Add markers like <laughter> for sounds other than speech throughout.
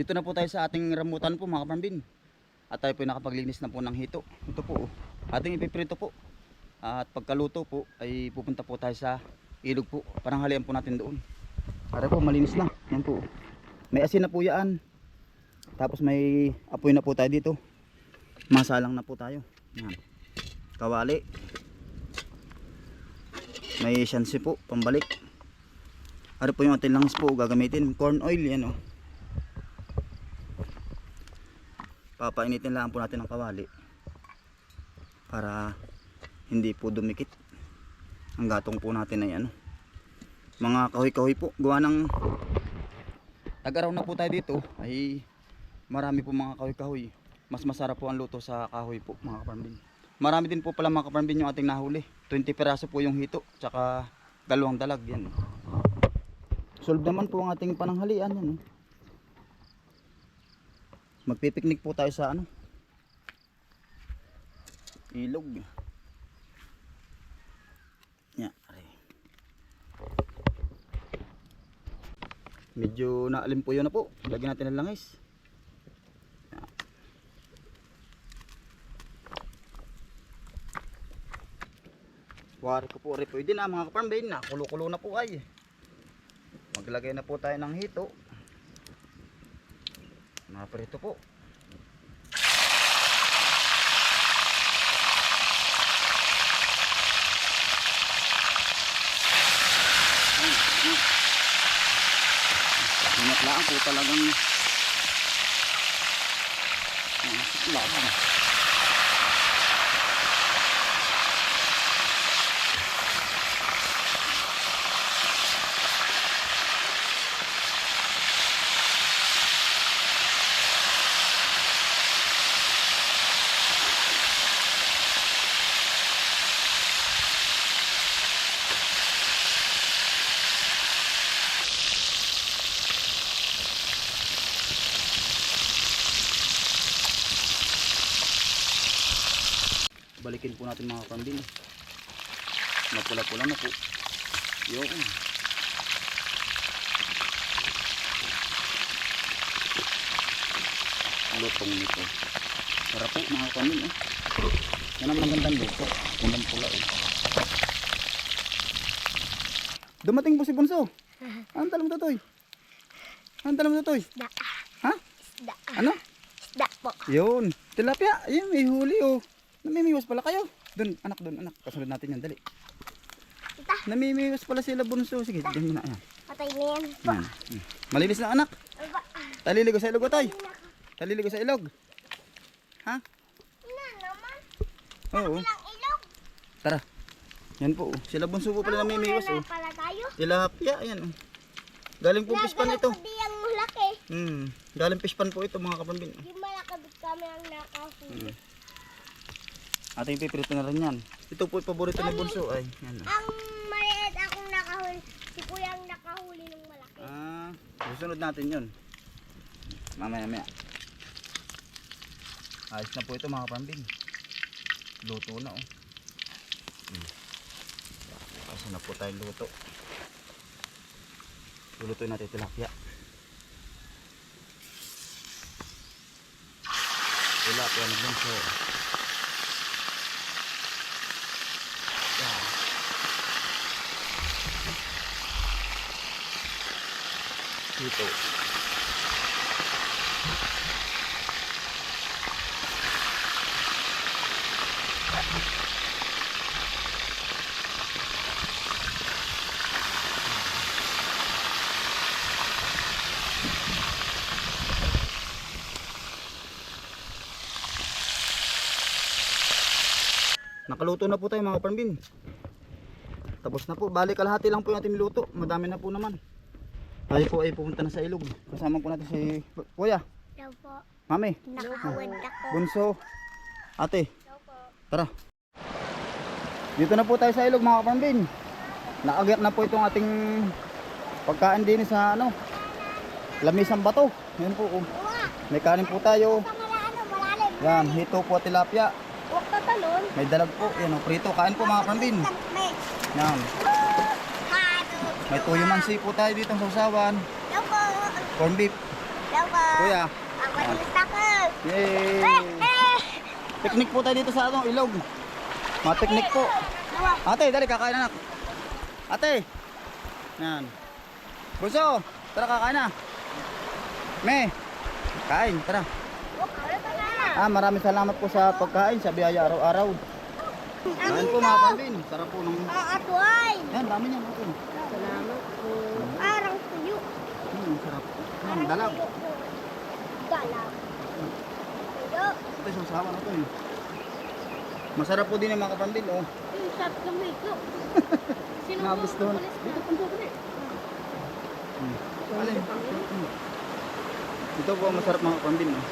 Dito na po tayo sa ating ramutan po mga kaparambin. At tayo po nakapaglinis na po ng hito. Ito po, oh. ating ipiprito po. At pagkaluto po ay pupunta po tayo sa ilog po. Parang halian po natin doon. Para po malinis na. Yan po. May asin na po yan. Tapos may apoy na po tayo dito. Masalang na po tayo. Yan. Kawali. May shansi po, pambalik. Ano po yung ating langis po gagamitin? Corn oil yan oh. Papainitin lang po natin ang kawali para hindi po dumikit ang gatong po natin ay ano. Mga kahoy-kahoy po gawa ng tag-araw na po tayo dito ay marami po mga kahoy-kahoy. Mas masarap po ang luto sa kahoy po mga kaparambin. Marami din po pala mga kaparambin yung ating nahuli. 20 peraso po yung hito tsaka dalawang dalag yan solve naman po ang ating pananghalian yan magpipiknik po tayo sa ano? Ilog. Yan. Medyo naalim po yun na po. Lagyan natin ng langis. Wari ko po rin. Pwede na mga kaparambin na kulo-kulo na po ay maglagay na po tayo ng hito naparito po Ingat lang po talagang Ah, sikla ka. Balikin po natin mga kambing mapula-pula na po yun lutong nito para po mga kambing eh. yan ang gandang luto gandang pula eh. dumating po si Bunso <laughs> anong talam tutoy anong talam tutoy Isda. ha Isda. ano Isda po. yun, tilapia. Ayun, may huli oh. Namimiwas pala kayo. Doon, anak doon, anak. Kasunod natin yan, dali. Ita. Namimiwas pala sila bunso. Sige, dyan mo na. Ayan. Patay na yan. Yan. Mm. Malinis na anak. Taliligo sa ilog, otoy. Taliligo sa ilog. Ha? Na naman. Oo. Ilang ilog. Tara. Yan po. oh. Sila bunso po pala namimiwas oh. pala tayo. Tilapia, ayan oh. Galing po pispan ito. Hindi ang mulaki. Hmm. Galing pispan po ito mga kapambin. Di malakabit kami ang nakahuli. Ating pipirito na rin yan. Ito po yung paborito ni bunso. Ay, yan. Ang maliit akong nakahuli. Si kuya ang nakahuli ng malaki. Ah, susunod natin yun. Mamaya maya. Ayos na po ito mga kapambing. Luto na oh. Hmm. Kasi na po tayo luto. Lulutuin natin tilapia. Tilapia na bunso. Yan. Dito. Nakaluto na po tayo mga parmbin. Tapos na po. Balik kalahati lang po yung ating luto. Madami na po naman. Tayo po ay pupunta na sa ilog. Kasama po natin si Kuya, Daw po. Mami, Nakahawad ako. Bunso, Ate. Daw po. Tara. Dito na po tayo sa ilog mga kapambin. Nakagyat na po itong ating pagkain din sa ano, lamisang bato. Yan po. oh. May kanin po tayo. Yan, hito po at tilapia. May dalag po. Yan, oh, prito. Kain po mga kapambin. Yan. May tuyo mansi po tayo dito sa usawan. Po. Corn beef. Po. Kuya. Ako yung stakal. Yay! Eh, eh. Picnic po tayo dito sa ano, ilog. Mga picnic po. Ate, dali, kakain na. Ate. Yan. Bunso, tara kakain na. Me, kain, tara. Oh, na. Ah, maraming salamat po sa pagkain, sa biyaya araw-araw. Kain po mga pambin. Sarap po ng... Ah, atuay. Yan, dami niyan. Okay. Salamat po. Parang tuyo. Hmm, sarap. Parang dalag. po. Dalag. Tuyo. Ito, sasawa na to eh. Masarap po din yung mga kapambin, oh. Yung sarap ng mito. <laughs> Sino Nagustuhan. mo? Dito, punta ko Hmm. Alin? Hmm. Ito po masarap mga kapambin, oh.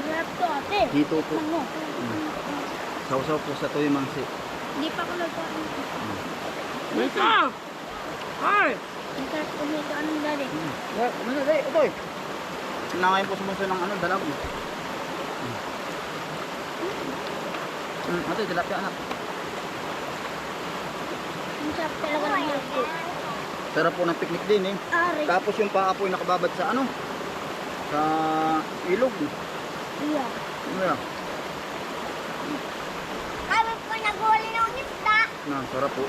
Sarap to ate. Dito po. Ano? Sausaw po sa tuyo mangsi. Hindi pa ko nagkain. Mito! Ay! Ang sarap ko nito. Anong dali? Hmm. Yeah, kumasa, dali, ito eh. Sinangayin po sa bunso ng ano, dalag. Hmm. Hmm, ate, tilapia anak. Ang sarap talaga ng. Sarap po ng picnic din eh. Ari. Tapos yung paa po ay nakababad sa ano? Sa ilog. Iya. Ano yan? Kami po naghuli ng isda. Na, sarap po.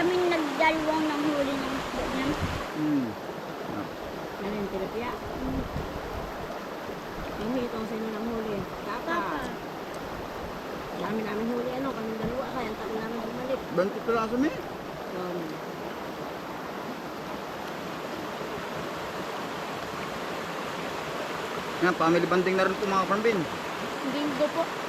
Kami nagdalawang ng huli ng isda niyan. Hmm. Ano yung tilapia? Yung hitong sa inyo ng huli. Papa. Kaka. Dami namin huli ano, kami dalawa kaya ang tagal namin bumalik. Bantik piraso may. Um, Yan, family banding na rin po mga kapambin. Linggo po.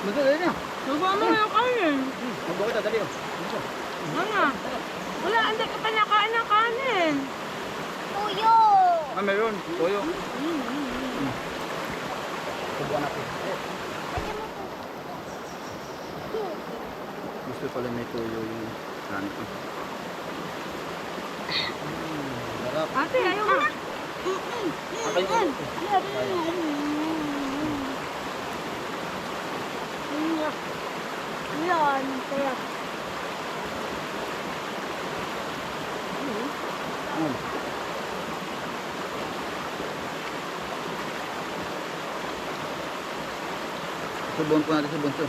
Gusto dali niya. Subuhan mo yung kanin. Magbawa kita, dali oh. Gusto. Ano? Wala, hindi ka pa nakain ng kanin. Tuyo. Ah, meron. Toyo. Subuan natin. Pwede mo po. Gusto pala may toyo yung kanin ko. Sarap. Ate, ayaw mo na. Okay, Yan. Kaya. Mm. Subuan po natin bunso.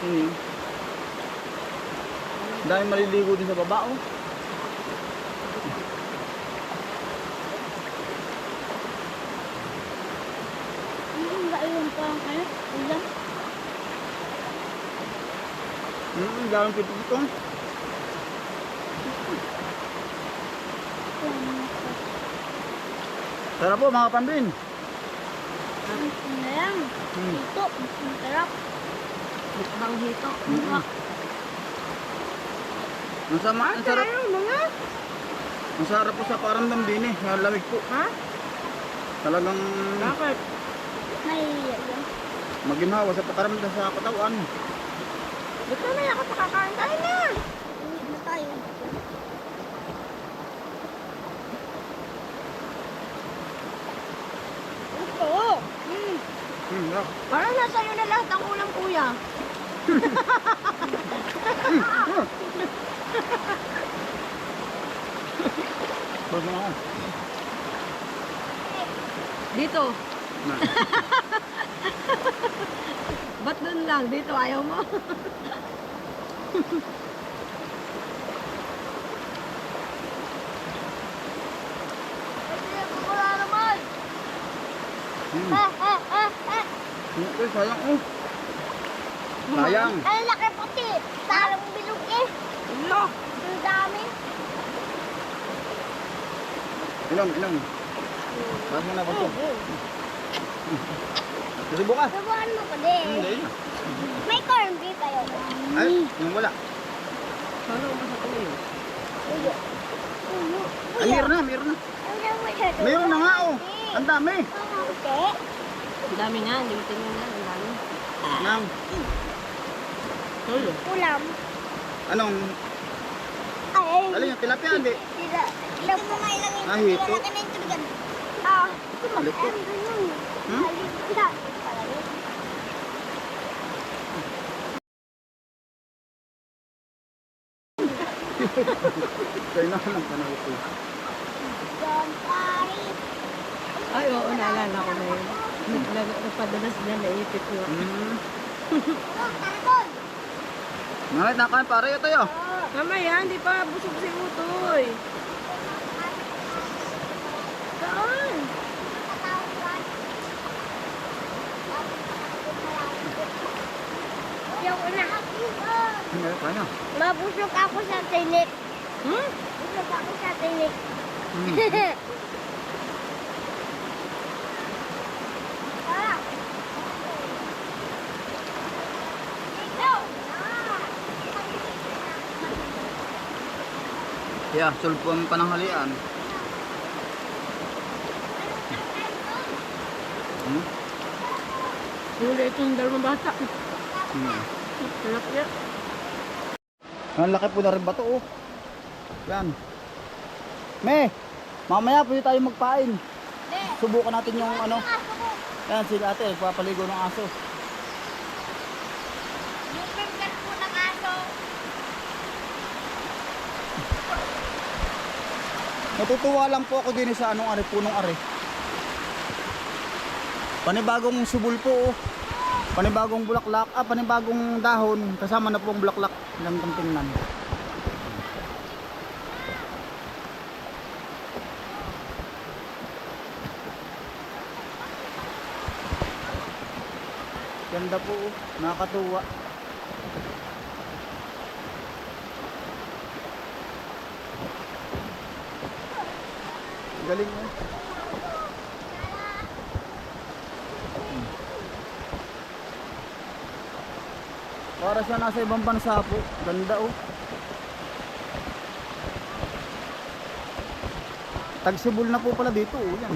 Ano yun? Dahil maliligo din sa baba oh. Yung ba yung pang ano? Ulam? Hmm, galang pito ito. Sarap po mga pambin. Ang lang. Hmm. Ito. Ang sarap. Bukbang hito. Mm. Ang sama, ang sarap. Ang sarap po sa paramdam din eh. Ang lamig po. Ha? Talagang Bakit? Nahiya yan. maginhawa sa pakaramdam sa katawan. Ba't na naya ka pa kakain? Kain na! Uwi na tayo. Ito. Hmm. Hmm, sarap. Parang nasa iyo na lahat ang ulam, kuya. Ako. Dito. Lang? Dito ayaw mo? Wala naman. Hmm. Ha, ha, ha. Eh, sayang oh. Sayang. Ang laki puti. Parang bilog eh. Ulo. Ang dami. Inom, inom. Basta mo na ba ito? Gusto bukas? Subukan mo pa din. Hindi. May corn beef kayo. Ay, yung wala. Ano mo sa tuyo? Uyo. Uyo. Ay, meron na, meron na. Meron na nga oh. Ang dami. Ang dami nga. Hindi mo tingnan nga. Ang dami. Nang, Tulo. Ulam. anong, Ay, Alin yung tilapia, hindi? po nga ilang Ah, hito. Ah, Maliko. ang ganun. Hmm? <laughs> Halika. Kaya na lang ka na ito. John Paris. Ay, oo, naalala ko na yun. Nagpadalas na naipit ko. Hmm. Oh, tarakon. Ngayon, nakain pare ito yun. Mamaya, hindi pa busog si Utoy. Saan? Yung una. Ngayon, kaya. Mabusog ako sa tinik. Hmm? Busog ako sa tinik. Hmm. <laughs> Ah. Yeah, sulpo ang pananghalian. Hmm? Huli itong dalawang bata. Hmm. Niya. Ang laki po na rin bato oh. Yan. Me, mamaya pwede tayo magpain. Subukan natin yung ano. Yan, si ate, papaligo ng aso. Yung burger po ng aso. Natutuwa lang po ako din sa anong ari, punong ari. Panibagong subul po oh. Panibagong bulaklak, ah panibagong dahon, kasama na po ang bulaklak. Gandang tingnan. Ganda po, oh. nakakatuwa. Galing mo. Para siya nasa ibang bansa po. Ganda oh. Tagsibol na po pala dito oh. Yan.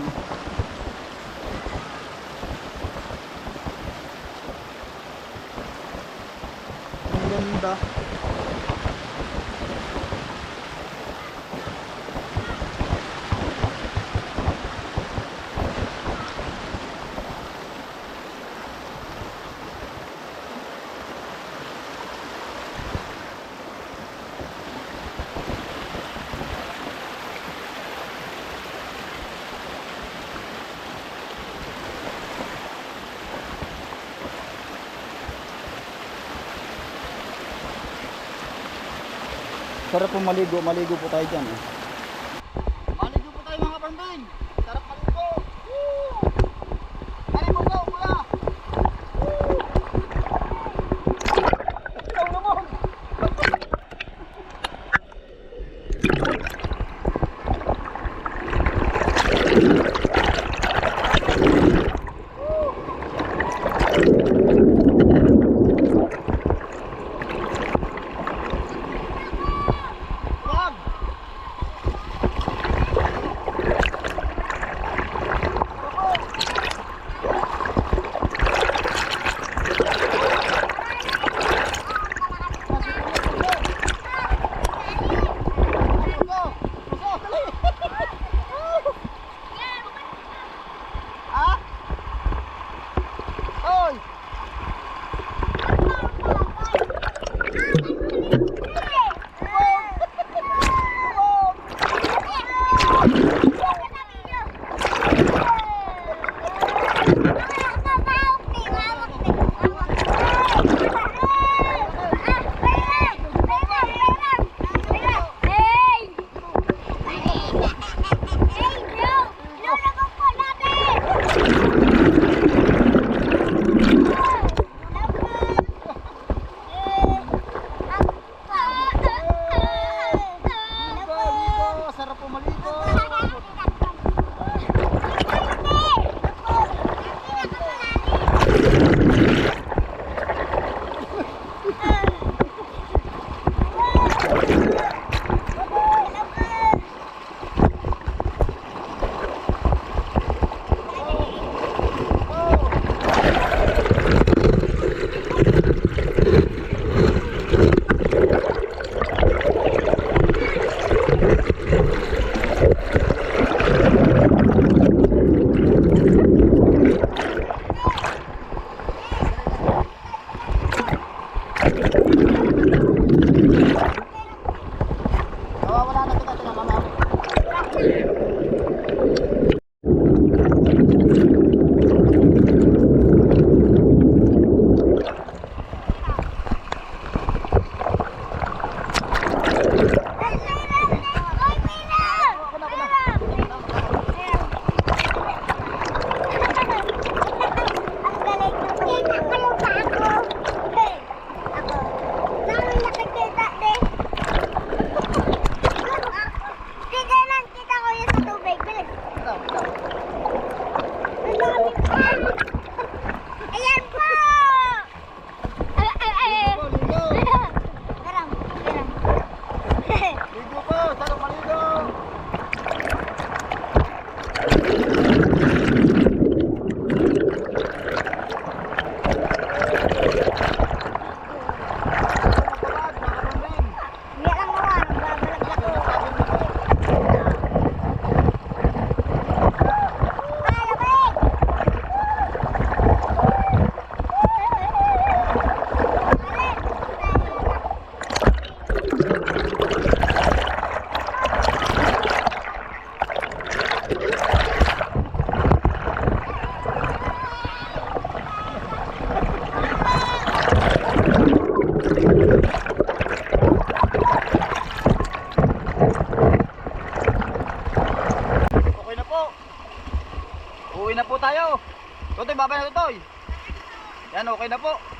Ang ganda. Sarap po maligo, maligo po tayo dyan. Eh. Maligo po tayo mga pambin. Sarap maligo. Woo! Maligo po, kuya. Woo! Ikaw naman. Wag! Yan, okay na po.